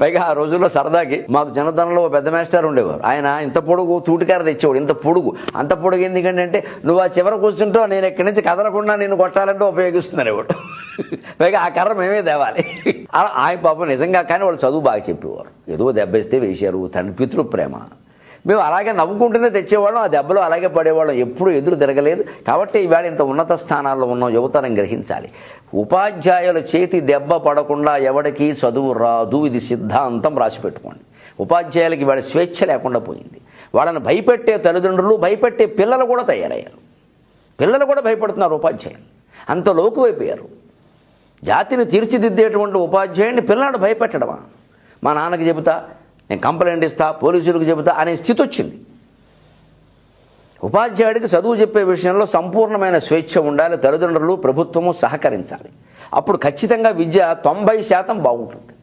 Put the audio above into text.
పైగా ఆ రోజుల్లో సరదాకి మాకు చిన్నతనంలో పెద్ద మాస్టర్ ఉండేవారు. ఆయన ఇంత పొడుగు తూటికార తెచ్చేవాడు ఇంత పొడుగు. అంత పొడుగు ఎందుకంటే నువ్వు ఆ చివర కూర్చుంటావు నేను ఎక్కడి నుంచి కదలకుండా నేను కొట్టాలంటే ఉపయోగిస్తున్నాను ఇవాడు పైగా ఆ కర్ర మేమే తేవాలి. ఆయన పాపం నిజంగా కానీ వాళ్ళు చదువు బాగా చెప్పేవారు. ఏదో దెబ్బేస్తే వేశారు తండ్రి పితృ ప్రేమ మేము అలాగే నవ్వుకుంటూనే తెచ్చేవాళ్ళం ఆ దెబ్బలు అలాగే పడేవాళ్ళం. ఎప్పుడూ ఎదురు తిరగలేదు. కాబట్టి ఈవేళ ఇంత ఉన్నత స్థానాల్లో ఉన్నాం యువతరం గ్రహించాలి. ఉపాధ్యాయుల చేతి దెబ్బ పడకుండా ఎవడికి చదువు రాదు ఇది సిద్ధాంతం రాసి పెట్టుకోండి ఉపాధ్యాయులకి వాళ్ళ స్వేచ్ఛ లేకుండా పోయింది. వాళ్ళని భయపెట్టే తల్లిదండ్రులు భయపెట్టే పిల్లలు కూడా తయారయ్యారు. పిల్లలు కూడా భయపడుతున్నారు ఉపాధ్యాయులు. అంత లోకువైపోయారు. జాతిని తీర్చిదిద్దేటువంటి ఉపాధ్యాయుడిని పిల్లాడు భయపెట్టడమా? మా నాన్నకి చెబుతా నేను కంప్లైంట్ ఇస్తా పోలీసులకు చెబుతా అనే స్థితి వచ్చింది. ఉపాధ్యాయుడికి చదువు చెప్పే విషయంలో సంపూర్ణమైన స్వేచ్ఛ ఉండాలి తల్లిదండ్రులు ప్రభుత్వము సహకరించాలి. అప్పుడు ఖచ్చితంగా విద్య తొంభై శాతం బాగుంటుంది.